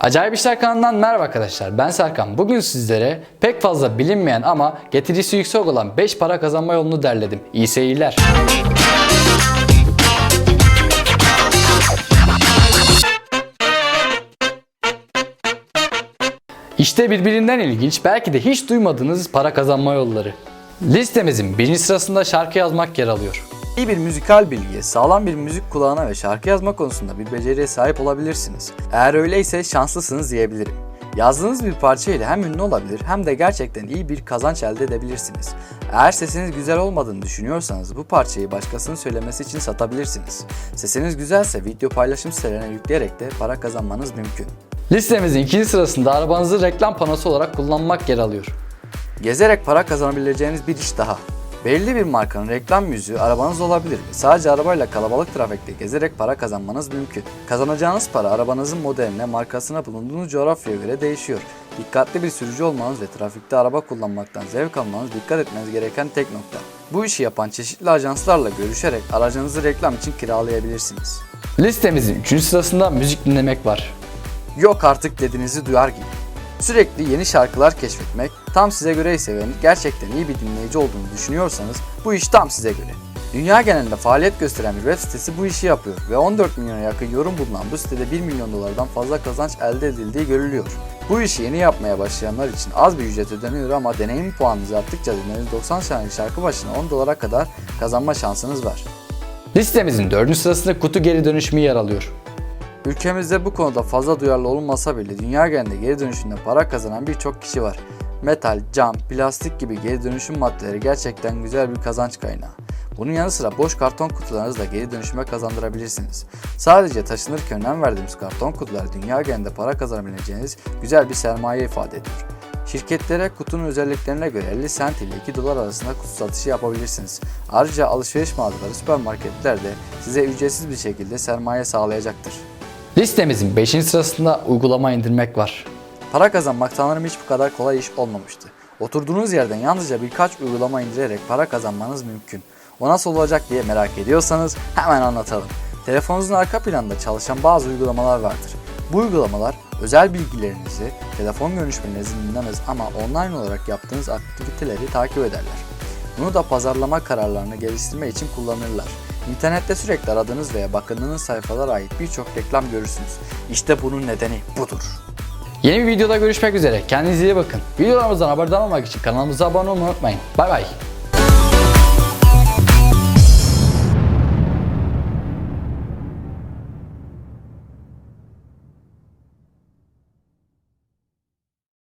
Acayip İşler kanalından merhaba arkadaşlar. Ben Serkan. Bugün sizlere pek fazla bilinmeyen ama getirisi yüksek olan 5 para kazanma yolunu derledim. İyi seyirler. İşte birbirinden ilginç, belki de hiç duymadığınız para kazanma yolları. Listemizin birinci sırasında şarkı yazmak yer alıyor. İyi bir müzikal bilgiye, sağlam bir müzik kulağına ve şarkı yazma konusunda bir beceriye sahip olabilirsiniz. Eğer öyleyse şanslısınız diyebilirim. Yazdığınız bir parça ile hem ünlü olabilir hem de gerçekten iyi bir kazanç elde edebilirsiniz. Eğer sesiniz güzel olmadığını düşünüyorsanız bu parçayı başkasının söylemesi için satabilirsiniz. Sesiniz güzelse video paylaşım sitelerine yükleyerek de para kazanmanız mümkün. Listemizin ikinci sırasında arabanızı reklam panosu olarak kullanmak yer alıyor. Gezerek para kazanabileceğiniz bir iş daha. Belli bir markanın reklam yüzüğü arabanız olabilir ve sadece arabayla kalabalık trafikte gezerek para kazanmanız mümkün. Kazanacağınız para arabanızın modeline, markasına, bulunduğunuz coğrafyaya göre değişiyor. Dikkatli bir sürücü olmanız ve trafikte araba kullanmaktan zevk almanız dikkat etmeniz gereken tek nokta. Bu işi yapan çeşitli ajanslarla görüşerek aracınızı reklam için kiralayabilirsiniz. Listemizin 3. sırasında müzik dinlemek var. Yok artık dediğinizi duyar gibi. Sürekli yeni şarkılar keşfetmek tam size göre ise ve gerçekten iyi bir dinleyici olduğunu düşünüyorsanız bu iş tam size göre. Dünya genelinde faaliyet gösteren bir web sitesi bu işi yapıyor ve 14 milyona yakın yorum bulunan bu sitede 1 milyon dolardan fazla kazanç elde edildiği görülüyor. Bu işi yeni yapmaya başlayanlar için az bir ücret ödeniyor ama deneyim puanınız arttıkça dinlediğiniz 90 saniyelik şarkı başına 10 dolara kadar kazanma şansınız var. Listemizin 4. sırasında kutu geri dönüşümü yer alıyor. Ülkemizde bu konuda fazla duyarlı olunmasa bile dünya genelinde geri dönüşümde para kazanan birçok kişi var. Metal, cam, plastik gibi geri dönüşüm maddeleri gerçekten güzel bir kazanç kaynağı. Bunun yanı sıra boş karton kutularınızı da geri dönüşüme kazandırabilirsiniz. Sadece taşınırken önem verdiğimiz karton kutular dünya genelinde para kazanabileceğiniz güzel bir sermaye ifade ediyor. Şirketlere kutunun özelliklerine göre 50 sent ile 2 dolar arasında kutu satışı yapabilirsiniz. Ayrıca alışveriş mağazaları, süpermarketler de size ücretsiz bir şekilde sermaye sağlayacaktır. Listemizin 5. sırasında uygulama indirmek var. Para kazanmak sanırım hiç bu kadar kolay iş olmamıştı. Oturduğunuz yerden yalnızca birkaç uygulama indirerek para kazanmanız mümkün. O nasıl olacak diye merak ediyorsanız hemen anlatalım. Telefonunuzun arka planında çalışan bazı uygulamalar vardır. Bu uygulamalar özel bilgilerinizi, telefon görüşmelerinizi dinlemez ama online olarak yaptığınız aktiviteleri takip ederler. Bunu da pazarlama kararlarını geliştirme için kullanırlar. İnternette sürekli aradığınız veya bakındığınız sayfalara ait birçok reklam görürsünüz. İşte bunun nedeni budur. Yeni bir videoda görüşmek üzere. Kendinize iyi bakın. Videolarımızdan haberdar olmak için kanalımıza abone olmayı unutmayın. Bay bay.